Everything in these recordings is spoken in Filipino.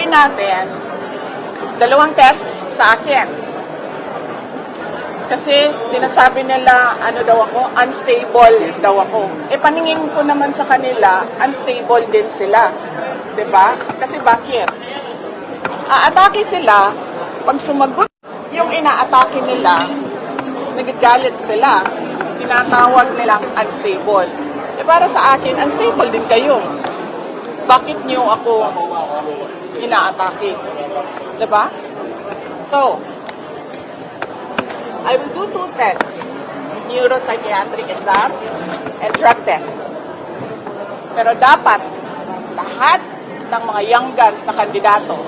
gagawin natin, dalawang tests sa akin. Kasi sinasabi nila, ano daw ako, unstable daw ako. E paningin ko naman sa kanila, unstable din sila. ba? Kasi bakit? Aatake sila, pag sumagot yung inaatake nila, nagagalit sila. Tinatawag nilang unstable. E para sa akin, unstable din kayo. Bakit niyo ako inaatake? 'Di ba? So, I will do two tests. Neuropsychiatric exam and drug tests. Pero dapat, lahat ng mga young guns na kandidato,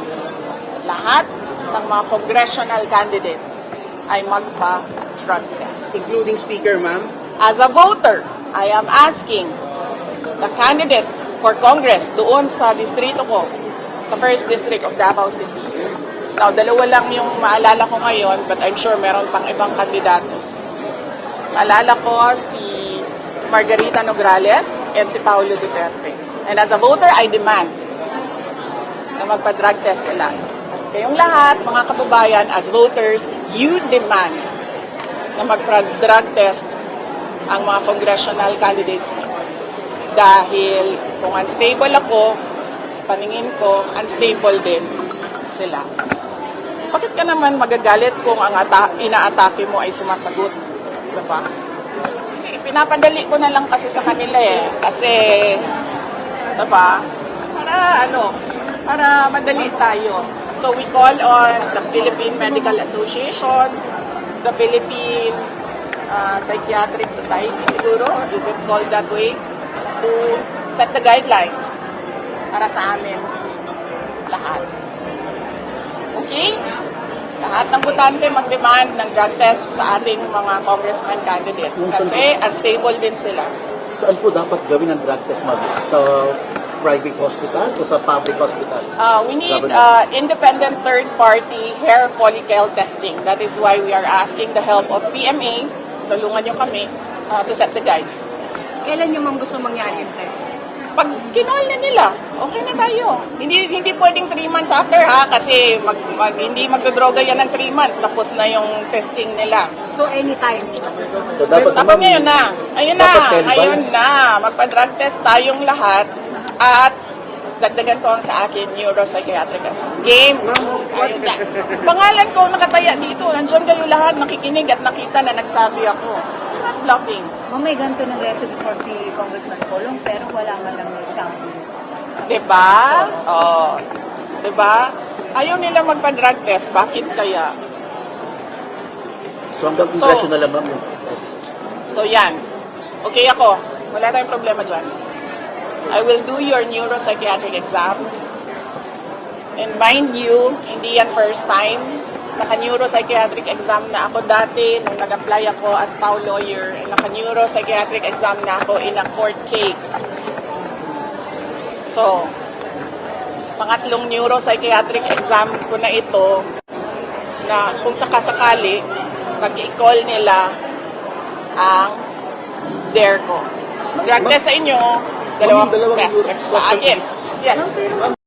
lahat ng mga congressional candidates ay magpa-drug test. Including speaker, ma'am. As a voter, I am asking the candidates for Congress doon sa distrito ko, sa first district of Davao City. Now, dalawa lang yung maalala ko ngayon, but I'm sure meron pang ibang kandidato. Maalala ko si Margarita Nograles and si Paulo Duterte. And as a voter, I demand na magpa-drug test sila. At kayong lahat, mga kababayan, as voters, you demand na magpa-drug test ang mga congressional candidates. Dahil kung unstable ako, sa paningin ko, unstable din sila. So, bakit ka naman magagalit kung ang ata- inaatake mo ay sumasagot? Diba? Hindi, pinapadali ko na lang kasi sa kanila eh. Kasi, diba? Para ano, para madali tayo. So we call on the Philippine Medical Association, the Philippine uh, Psychiatric Society siguro, is it called that way, to set the guidelines para sa amin lahat. Okay? Lahat ng butante mag-demand ng drug test sa ating mga congressman candidates kasi unstable din sila. Saan po dapat gawin ang drug test, ma'am? Sa private hospital o sa public hospital? Uh, we need uh, independent third-party hair follicle testing. That is why we are asking the help of PMA, tulungan nyo kami, uh, to set the guide. Kailan nyo ma'am gusto mangyari yung test? Pag kinol na nila, okay na tayo. Hindi hindi pwedeng 3 months after ha, kasi mag, mag, hindi magdodroga yan ng 3 months, tapos na yung testing nila. So anytime. So dapat Tapos ngayon na. Ayun na. Ayun na. Magpa-drug test tayong lahat. At dagdagan ko ang sa akin, neuropsychiatric assessment. Game. Kayo dyan. Pangalan ko nakataya dito. Nandiyan kayo lahat nakikinig at nakita na nagsabi ako. I'm not bluffing. Ma'am, may ganito ng reso before si Congressman Colong pero wala man lang isang Diba? Oh. Diba? Ayaw nila magpa-drug test. Bakit kaya? So hanggang So- congressional lang, ma'am. yung test. So yan. Okay ako. Wala tayong problema dyan. I will do your neuropsychiatric exam. And mind you, hindi yan first time. Naka-neuropsychiatric exam na ako dati nung nag-apply ako as PAW lawyer. And naka-neuropsychiatric exam na ako in a court case. So, pangatlong neuropsychiatric exam ko na ito na kung sakasakali, pag-i-call nila ang dare ko. Drug test sa inyo, dalawang dalawang test sa akin. Yes.